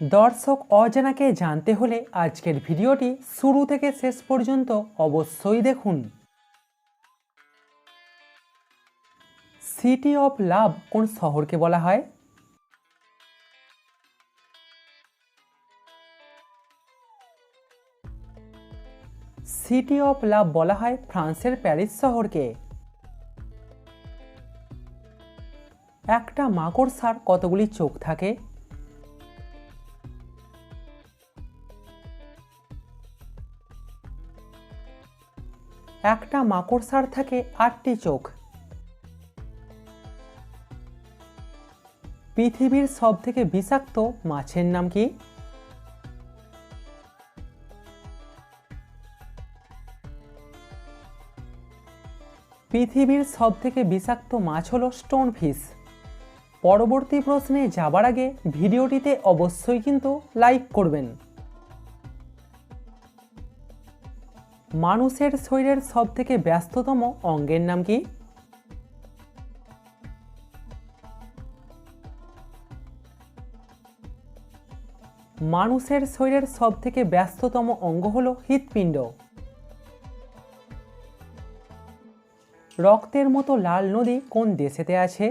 দর্শক অজানাকে জানতে হলে আজকের ভিডিওটি শুরু থেকে শেষ পর্যন্ত অবশ্যই দেখুন। সিটি অফ লাভ কোন শহরকে বলা হয়? সিটি অফ লাভ বলা হয় ফ্রান্সের প্যারিস শহরকে। একটা মাকড়সার কতগুলি চোখ থাকে? একটা মাকড়সার থাকে আটটি চোখ। পৃথিবীর সব থেকে বিষাক্ত মাছের নাম কি? পৃথিবীর সব থেকে বিষাক্ত মাছ হলো স্টোন ফিশ পরবর্তী প্রশ্নে যাবার আগে ভিডিওটিতে অবশ্যই কিন্তু লাইক করবেন। মানুষের শরীরের সব থেকে ব্যস্ততম অঙ্গের নাম কি? মানুষের শরীরের সব থেকে ব্যস্ততম অঙ্গ হল হৃৎপিণ্ড। রক্তের মতো লাল নদী কোন দেশেতে আছে?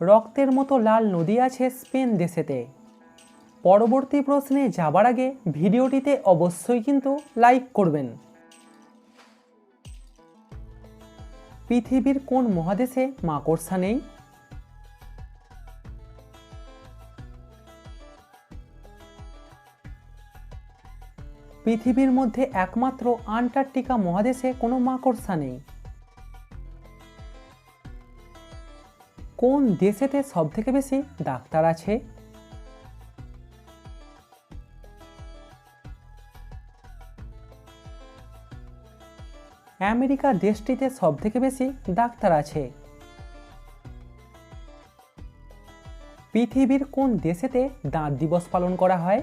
রক্তের মতো লাল নদী আছে স্পেন দেশেতে। পরবর্তী প্রশ্নে যাবার আগে ভিডিওটিতে অবশ্যই কিন্তু লাইক করবেন। পৃথিবীর কোন মহাদেশে মাকড়সা নেই? পৃথিবীর মধ্যে একমাত্র আন্টার্কটিকা মহাদেশে কোনো মাকড়সা নেই। কোন দেশেতে সব থেকে বেশি ডাক্তার আছে? আমেরিকা দেশটিতে সব থেকে বেশি ডাক্তার আছে। পৃথিবীর কোন দেশেতে দাঁত দিবস পালন করা হয়?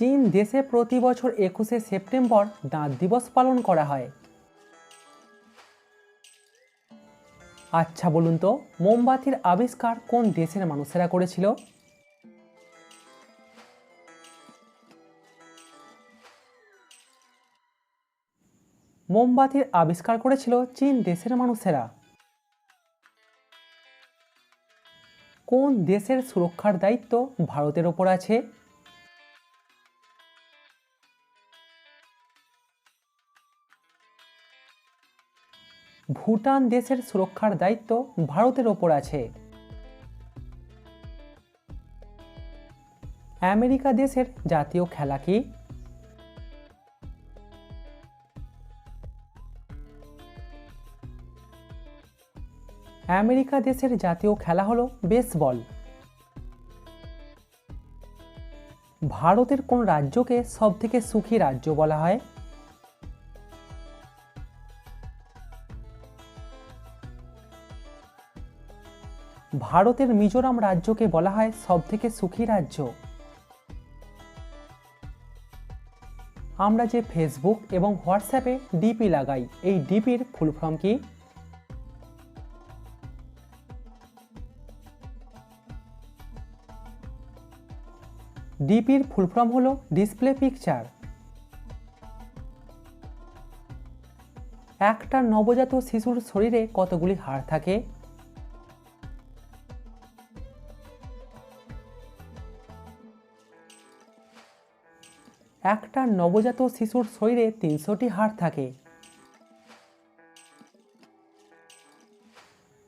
চীন দেশে প্রতি বছর একুশে সেপ্টেম্বর দাঁত দিবস পালন করা হয়। আচ্ছা বলুন তো, মোমবাতির আবিষ্কার কোন দেশের মানুষেরা করেছিল? মোমবাতির আবিষ্কার করেছিল চীন দেশের মানুষেরা। কোন দেশের সুরক্ষার দায়িত্ব ভারতের ওপর আছে? ভুটান দেশের সুরক্ষার দায়িত্ব ভারতের ওপর আছে। আমেরিকা দেশের জাতীয় খেলা কি? আমেরিকা দেশের জাতীয় খেলা হলো বেসবল। ভারতের কোন রাজ্যকে সব থেকে সুখী রাজ্য বলা হয়? ভারতের মিজোরাম রাজ্যকে বলা হয় সব থেকে সুখী রাজ্য। আমরা যে ফেসবুক এবং হোয়াটসঅ্যাপে ডিপি লাগাই, এই ডিপির ফুল ফর্ম কি? ডিপির ফুল ফর্ম হলো ডিসপ্লে পিকচার একটা নবজাত শিশুর শরীরে কতগুলি হাড় থাকে? একটা নবজাত শিশুর শরীরে তিনশোটি হাড় থাকে।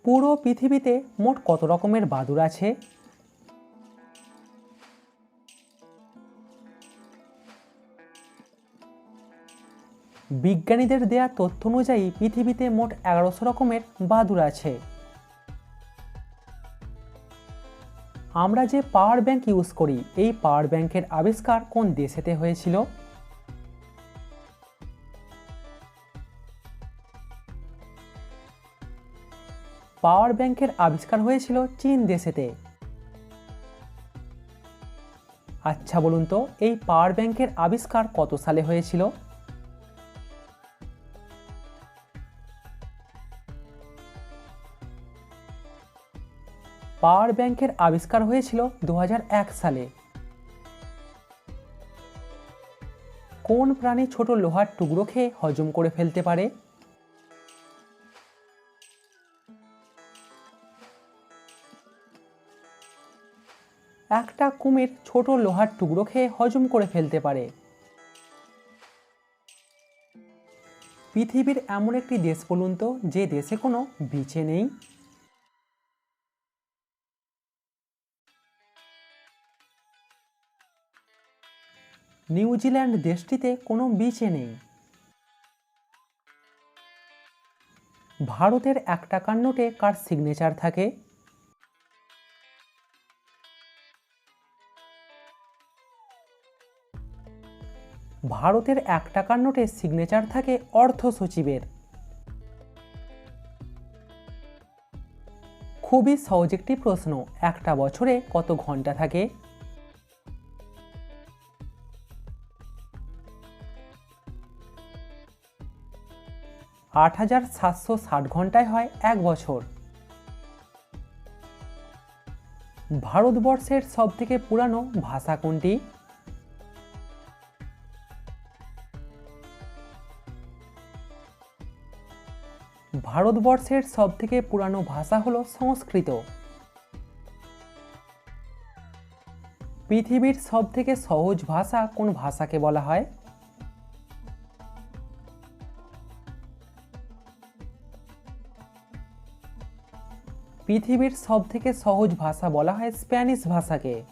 পুরো পৃথিবীতে মোট কত রকমের বাদুর আছে? বিজ্ঞানীদের দেয়া তথ্য অনুযায়ী পৃথিবীতে মোট এগারোশো রকমের বাদুর আছে। আমরা যে পাওয়ার ব্যাংক ইউজ করি, এই পাওয়ার ব্যাংকের আবিষ্কার কোন দেশেতে হয়েছিল? পাওয়ার ব্যাংকের আবিষ্কার হয়েছিল চীন দেশেতে। আচ্ছা বলুন তো, এই পাওয়ার ব্যাংকের আবিষ্কার কত সালে হয়েছিল? পাওয়ার ব্যাংকের আবিষ্কার হয়েছিল দু হাজার এক সালে। কোন প্রাণী ছোট লোহার টুকরো খেয়ে হজম করে ফেলতে পারে? একটা কুমির ছোট লোহার টুকরো খেয়ে হজম করে ফেলতে পারে। পৃথিবীর এমন একটি দেশ বলুন তো, যে দেশে কোনো বিচে নেই। নিউজিল্যান্ড দেশটিতে কোনো বিচে নেই। ভারতের এক টাকার নোটে কার সিগনেচার থাকে? ভারতের এক টাকার নোটে সিগনেচার থাকে অর্থ সচিবের। খুবই সহজ একটি প্রশ্ন, একটা বছরে কত ঘণ্টা থাকে? আট হাজার সাতশো ষাট ঘন্টায় হয় এক বছর। ভারতবর্ষের সবথেকে পুরানো ভাষা কোনটি? ভারতবর্ষের সবথেকে পুরানো ভাষা হলো সংস্কৃত। পৃথিবীর সবথেকে সহজ ভাষা কোন ভাষাকে বলা হয়? পৃথিবীর সবথেকে সহজ ভাষা বলা হয় স্প্যানিশ ভাষাকে।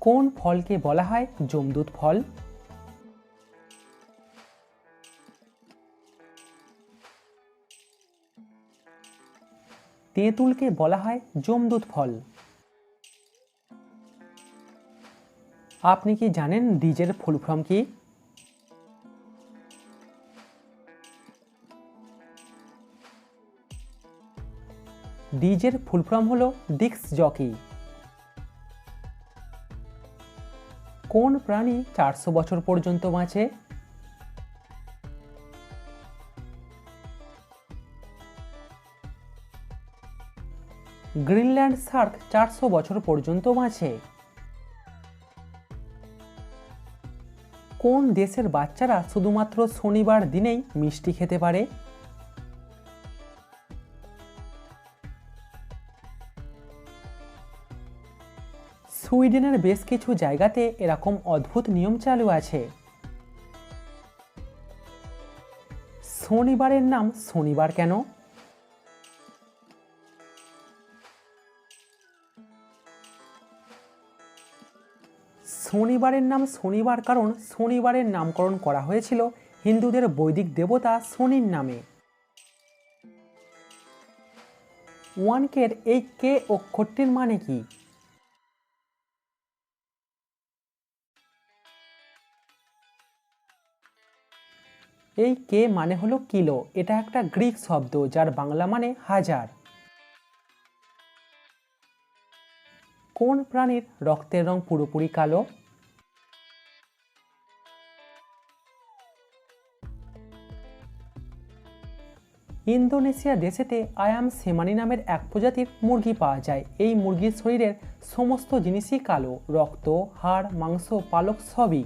কোন ফলকে বলা হয় জমদূত ফল? তেঁতুলকে বলা হয় জমদূত ফল। আপনি কি জানেন ডিজের ফুল ফর্ম কি? ডিজের ফুল ফর্ম হলো ডিক্স জকি। কোন প্রাণী চারশো বছর পর্যন্ত বাঁচে? গ্রিনল্যান্ড শার্ক চারশো বছর পর্যন্ত বাঁচে। কোন দেশের বাচ্চারা শুধুমাত্র শনিবার দিনেই মিষ্টি খেতে পারে? সুইডেনের বেশ কিছু জায়গাতে এরকম অদ্ভুত নিয়ম চালু আছে। শনিবারের নাম শনিবার কেন? শনিবারের নাম শনিবার কারণ শনিবারের নামকরণ করা হয়েছিল হিন্দুদের বৈদিক দেবতা শনির নামে। ওয়ানকের এই কে অক্ষরটির মানে কি? এই কে মানে হলো কিলো। এটা একটা গ্রিক শব্দ, যার বাংলা মানে হাজার। কোন প্রাণীর রক্তের রং পুরোপুরি কালো? ইন্দোনেশিয়া দেশেতে আয়াম সেমানি নামের এক প্রজাতির মুরগি পাওয়া যায়। এই মুরগির শরীরের সমস্ত জিনিসই কালো, রক্ত, হাড়, মাংস, পালক সবই।